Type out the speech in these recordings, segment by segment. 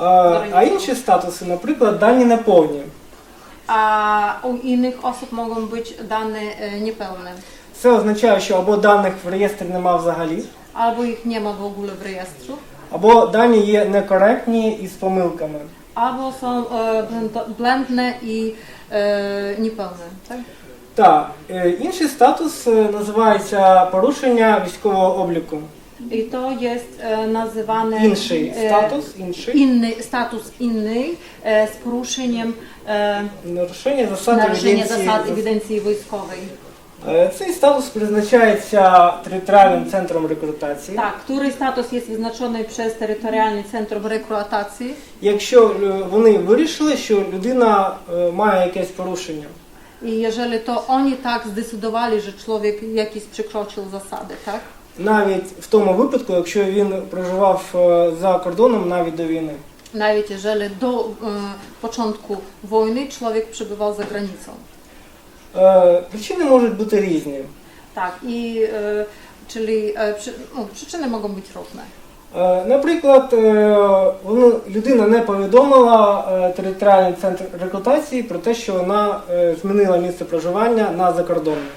А, а інші статуси, наприклад, дані неповні. A u innych osób mogą być dane e, niepełne. Це означає, що або даних в реєстрі нема взагалі, ich nie ma w ogóle w rejestrze, або дані є некоректні і з помилками. albo są e, blędo- blędne i e, niepełne. Tak? Так, е, інший статус е, називається порушення військового обліку. I to jest e, nazywane Інший e, статус, inny, status inny e, z poruszeniem e, нарушення засад евіденції. zasad ewidencji wojskowej. Е, Цей статус призначається територіальним центром рекрутації. Tak, który status jest wyznaczony przez Terytorialny Centrum Rekrutacji, Якщо е, вони вирішили, що людина е, має якесь порушення. I jeżeli to oni tak zdecydowali, że człowiek jakiś przekroczył zasady, tak? Навіть в тому випадку, якщо він проживав е, за кордоном навіть до війни. Nawet jeżeli do e, początku wojny człowiek przebywał za granicą. Е, Причини можуть бути різні. I e, czyli no, przyczyny mogą być. Е, Наприклад, е, людина не повідомила е, територіальний центр рекрутації про те, що вона е, змінила місце проживання на закордонне.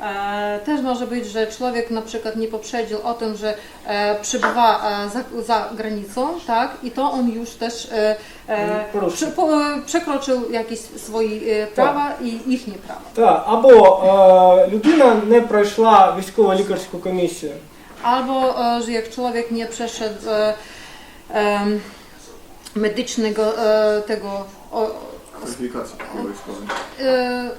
E, też może być, że człowiek na przykład nie poprzedził o tym, że e, przebywa e, za, za granicą, tak? I to on już też e, e, Poruszył. prze, po, przekroczył jakieś swoje e, prawa i ich nieprawa. Так, або е, людина не пройшла військово-лікарську комісію. Albo, e, że jak człowiek nie przeszedł e, em, medycznego e, tego o, Kwalifikacji wojskowej. e,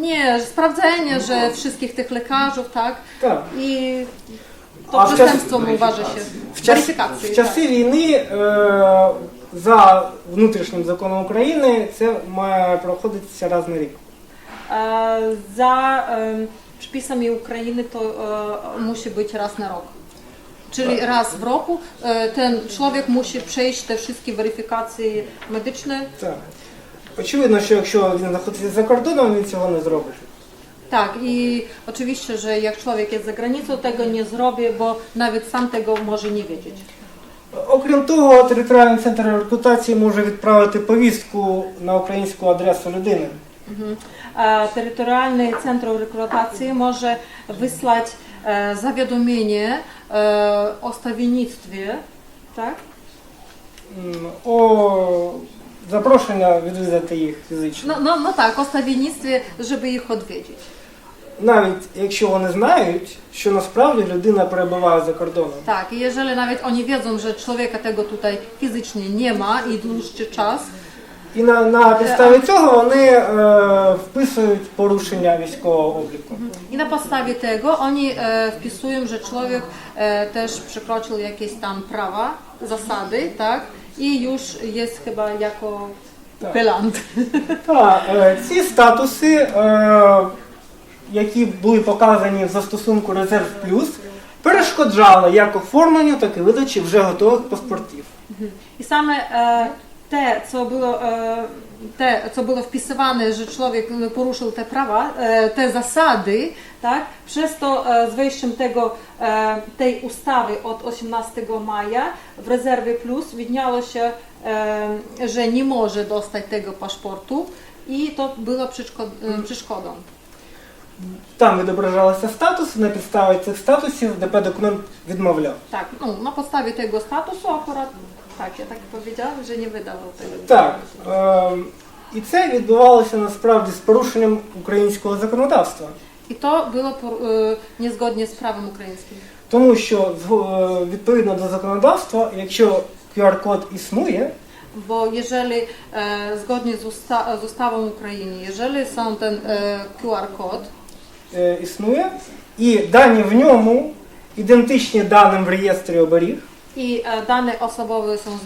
nie, sprawdzenie, że wszystkich tych lekarzów, tak? Так. I A to czasie- uważa się. В, час, Weryfikacji, в часи війни е, за внутрішнім законом України це має проходитися раз на рік. E, Za em, przepisami Ukrainy to e, musi być raz na rok. Czyli raz w roku e, ten człowiek musi przejść te wszystkie weryfikacje medyczne. Так. Очевидно, що якщо він знаходиться за кордоном, він цього не зробить. Tak, i oczywiście, że jak człowiek jest za granicą, tego nie zrobię, bo nawet sam tego może nie wiedzieć. Окрім того, територіальний центр рекрутації може відправити повістку на українську адресу людини. E, Terytorialny Centrum Rekrutacji może wysłać e, zawiadomienie e, o stawiennictwie, tak? М, О запрошення відвідати їх фізично. No, no, no tak, o stawiennictwie, żeby ich odwiedzić. Навіть якщо вони знають, що насправді людина перебуває за кордоном. Tak, i jeżeli nawet oni wiedzą, że człowieka tego tutaj fizycznie nie ma i dłuższy czas, І на, на підставі цього вони е, вписують порушення військового обліку. i na podstawie tego oni e, wpisują, że człowiek e, też przekroczył jakieś tam prawa, zasady, tak? I już jest chyba jako Tak. Так, е, ці статуси, е, які були показані в застосунку Резерв Плюс, перешкоджали як оформленню, так і видачі вже готових паспортів. І саме te, co było, e, te, co było wpisywane, że człowiek poruszył te prawa, e, te zasady, tak, przez to e, z wejściem tego, tej ustawy od 18 maja w rezerwie plus widniało się, że nie może dostać tego paszportu i to było przeszkod- przeszkodą. Там відображалися статуси, на підставі цих статусів ДП документ відмовляв. Tak, no, na podstawie tego statusu akurat, tak, ja tak powiedziałam, że nie wydawał tego. Так, е, і це відбувалося насправді з порушенням українського законодавства. To było por- e, niezgodnie z prawem ukraińskim. Тому що е, відповідно до законодавства, якщо QR-код існує, Bo jeżeli e, zgodnie z, usta- z ustawą Ukrainy, jeżeli są ten e, QR-kod, е, існує, і дані в ньому ідентичні даним в реєстрі оберіг, i e, dane osobowe są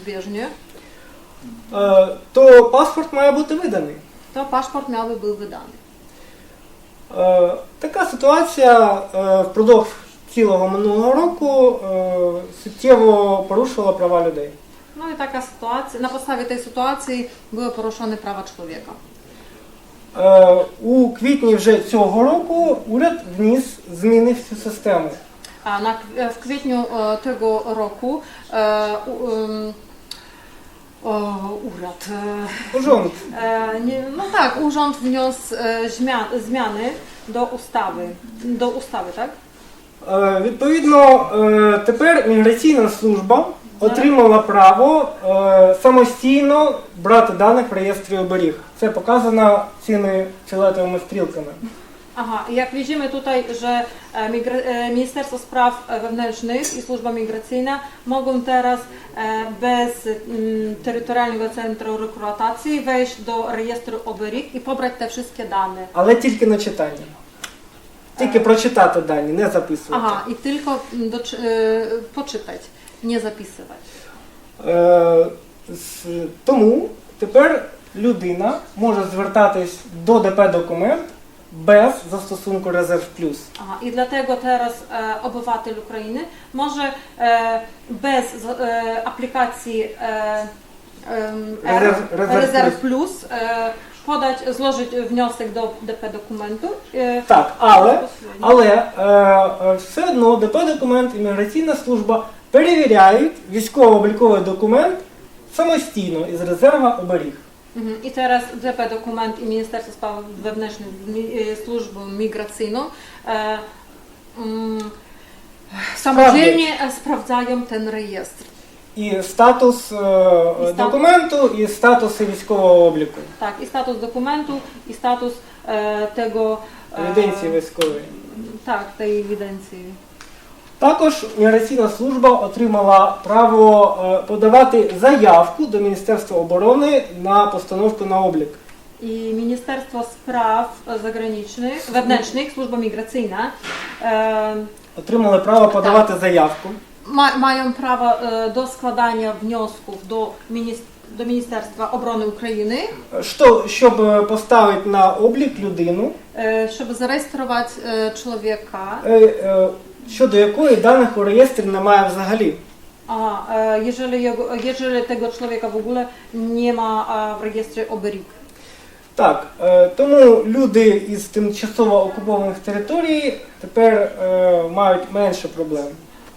е, то паспорт має бути виданий. to paszport miałby był wydany. Е, Така ситуація е, впродовж цілого минулого року е, суттєво порушувала права людей. No i taka sytuacja, na podstawie tej sytuacji były poruszone prawa człowieka. Е, У квітні вже цього року уряд вніс зміни в цю систему. E, e, e, u- em, O, urad. e, Urząd. E, nie, no tak, urząd wniósł e, zmian, zmiany do ustawy. Do ustawy, tak? Е, Відповідно, е, тепер міграційна служба отримала право е, самостійно брати даних в реєстрі оберіг. Це показано цими фіолетовими стрілками. Aha, jak widzimy tutaj, że e, migra- e, Ministerstwo Spraw e, Wewnętrznych i Służba Migracyjna mogą teraz e, bez mm, terytorialnego centrum rekrutacji wejść do rejestru OBERIG i pobrać te wszystkie dane. Але тільки на читання. Тільки прочитати дані, не записувати. Aha, i tylko mm, do, e, poczytać, nie zapisywać. Е, з- тому тепер людина може звертатись до ДП документ без застосунку Резерв Плюс. Dlatego teraz e, obywatel Ukrainy może e, bez z- e, aplikacji e, em, R, Rezerw- Rezerw Rezerw Plus e, podać, złożyć wniosek do DP dokumentu. E, Так, але, але е, е, все одно ДП документ і міграційна служба перевіряють військово-обліковий документ самостійно із резерва оберіг. Mhm. I teraz DP dokument i Ministerstwo Spraw Wewnętrznych, mi, e, Służbę Migracyjną e, mm, samodzielnie e, sprawdzają ten rejestr. І статус е, статус. документу, і статуси військового обліку, Tak, i status dokumentu, i status e, tego. e, евіденції військової. Tak, tej ewidencji. Також міграційна служба отримала право е, подавати заявку до Міністерства оборони на постановку на облік. I Ministerstwo Spraw Zagranicznych, Wewnętrznych, Służba Migracyjna e, Отримали право подавати заявку. ma, mają prawo e, do składania wniosków do, minis, do Ministerstwa Obrony Ukrainy, Що, щоб е, поставити на облік людину, e, żeby zarejestrować е, е, щодо якої даних у реєстрі немає взагалі. A e, jeżeli, jego, jeżeli tego człowieka w ogóle nie ma e, w rejestrze OBERIG. Так, е, тому люди із тимчасово окупованих територій тепер е, мають менше проблем.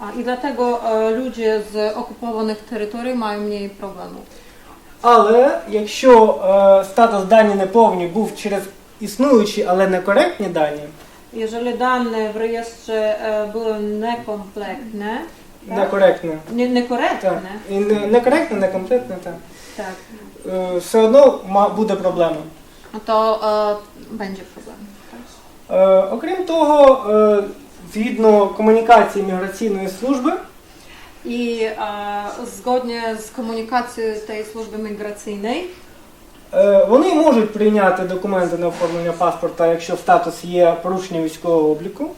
A, I dlatego e, ludzie z okupowanych terytoriów mają mniej problemów. Але якщо е, статус дані неповні був через існуючі, але некоректні дані, Jeżeli dane w rejestrze e, były niekompletne, tak? некоректне, nie, так, і не- некоректне, некомплектне, так, tak, е, все одно ма- буде проблема. to e, będzie problem. Е, окрім того, е, згідно комунікації міграційної служби, I e, zgodnie z komunikacją tej służby migracyjnej, е, вони можуть прийняти документи на оформлення паспорта, якщо статус є порушення військового обліку.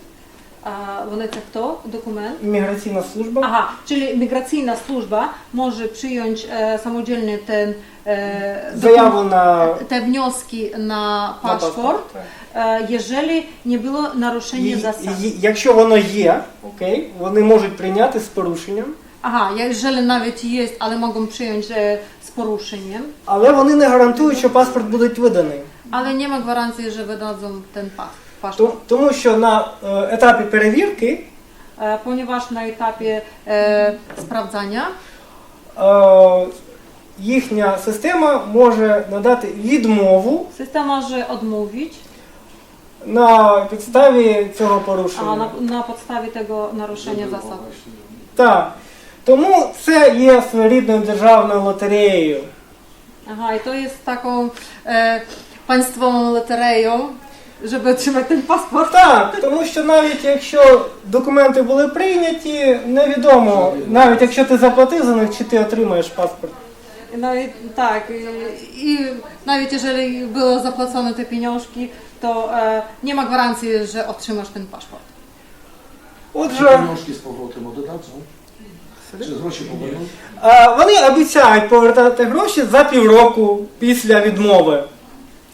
a one tak to, dokument. Міграційна служба. Aha, czyli migracyjna służba może przyjąć e, samodzielnie ten, e, Заяву на, te wnioski na на paszport, так. e, jeżeli nie było І, zasad. і- якщо воно є, окей, вони можуть прийняти з порушенням, Aha, jeżeli nawet jest, ale mogą przyjąć e, z poruszeniem, але вони не гарантують, що паспорт буде виданий. ale nie ma gwarancji, że wydadzą ten pas, То- paszport. Тому що на е, етапі перевірки E, ponieważ na etapie e, sprawdzania е, їхня система може надати відмову system może odmówić на підставі цього порушення. na, na podstawie tego naruszenia zasad. Так. Тому це є своєрідною державною лотереєю. Aha, i to jest taką e, państwową loterią, żeby otrzymać ten paszport. Так, тому що навіть якщо документи були прийняті, невідомо, навіть якщо ти заплатив за них, чи ти отримаєш паспорт. Tak, i, i nawet jeżeli było zapłacone te pieniążki, to e, nie ma gwarancji, że otrzymasz ten paszport. Отже, Pieniążki z powrotem? Czy gроші е, вони обіцяють повертати гроші за півроку після відмови.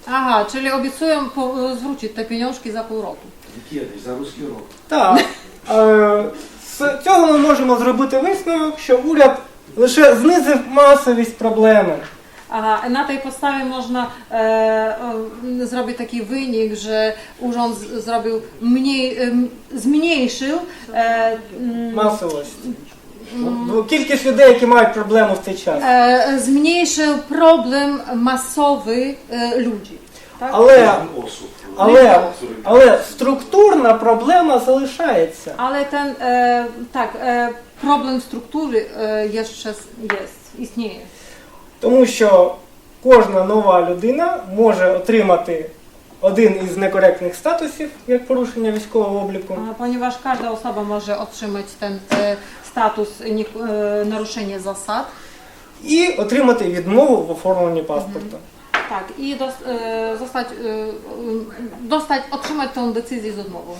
Aha, czyli obiecują po, zwrócić te pieniążki za pół roku. Kiedyś, za ruski rok. Так. Е, З цього ми можемо зробити висновок, що уряд лише знизив масовість проблеми. Aha, na tej podstawie można e, o, zrobić taki wynik, że urząd z, zrobił mniej, em, zmniejszył e, mm, Масовість. Ну, Кількість людей, які мають проблему в цей час. e, zmniejszył problem masowy e, Але, але, але структурна проблема залишається. Ten, e, tak, e, problem struktury e, jeszcze jest, istnieje. Тому що кожна нова людина може отримати один із некоректних статусів, як порушення військового обліку, A, Ponieważ każda osoba może otrzymać ten e, status nie, e, naruszenie zasad. і отримати відмову в оформленні паспорта. Tak, i dos, e, zostać, e, dostać, otrzymać tą decyzję z odmową.